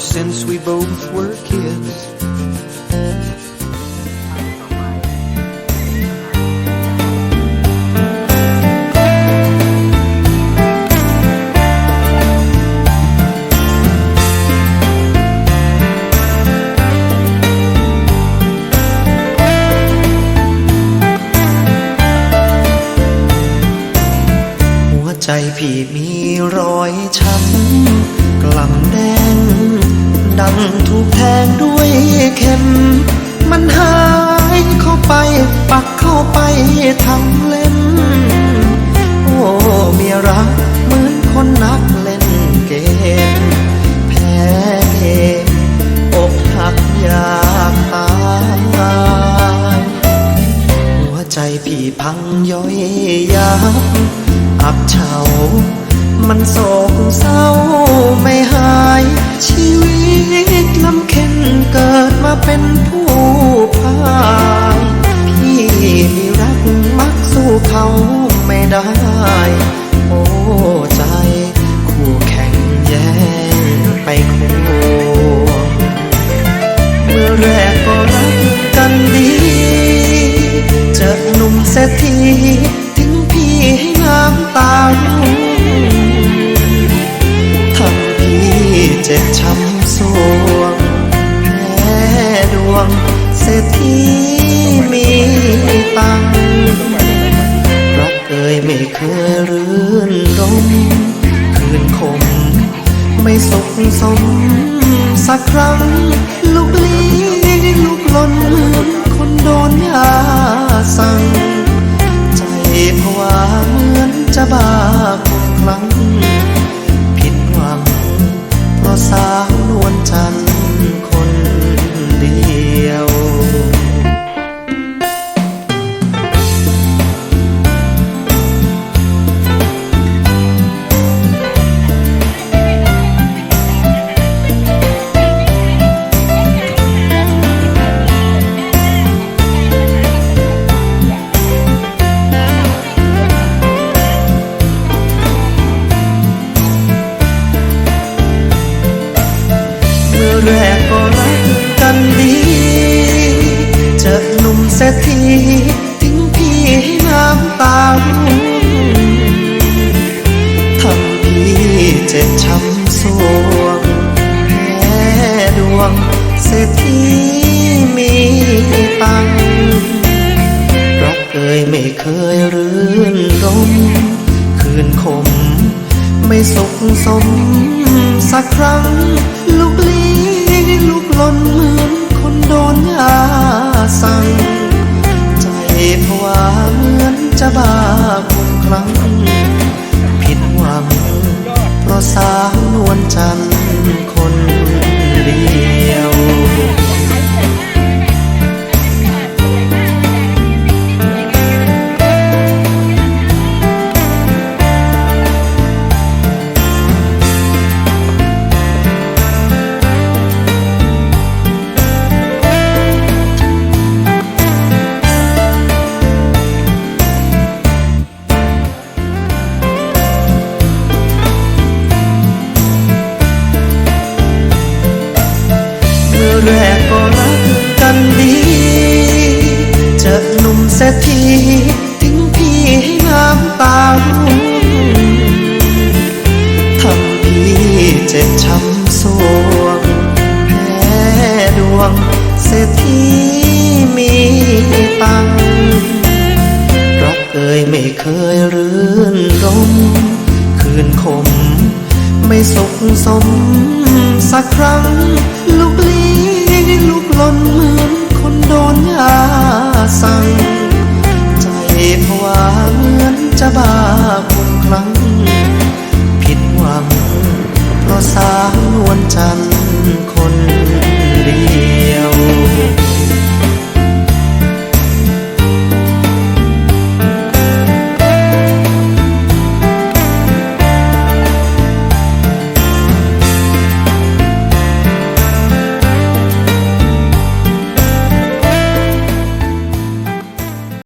since we both were kids. "ใจพี่มีรอยช้ำกล่ำแดง ดังถูกแทงด้วยเข็ม มันหายเข้าไป ปักเข้าไปทั้งเล่ม โอ้เมียรักเหมือนคนนักเล่นเกม แพ้เกมอกหักอยากตายหัวใจพี่พังย่อยยับอับเฉา มันโศกเศร้าไม่ เขาไม่ได้ โอ้ใจ คู่แข่งแย่งไปควงเมื่อแรกก็รักกันดี เจอหนุ่มเศรษฐีทิ้งพี่ให้น้ำตาร่ทำพี่เจ็บช้ำ ยไม่เคยรื่นรมคืนคม ไม่สุขสม สักครั้ง ลูกลี้ลูกลนเหมือนคนโดนยาสั่ง จะบ้าคงครั้ง ผิดหวัง เพราะสาวนวลจันทร์ แรกก็รักกันดี เจอหนุ่มเศรษฐีทิ้งพี่ให้น้ำตาร่วงทำพี่เจ็บช้ำสวงแพ้ดวงเศรษฐีมีตังรักเอ่ยไม่เคยรื่นรมคืนคม ไม่สุขสมสักครั้ง บ้าคงครั้ง ผิดหวัง เพราะสาวนวลจันทร์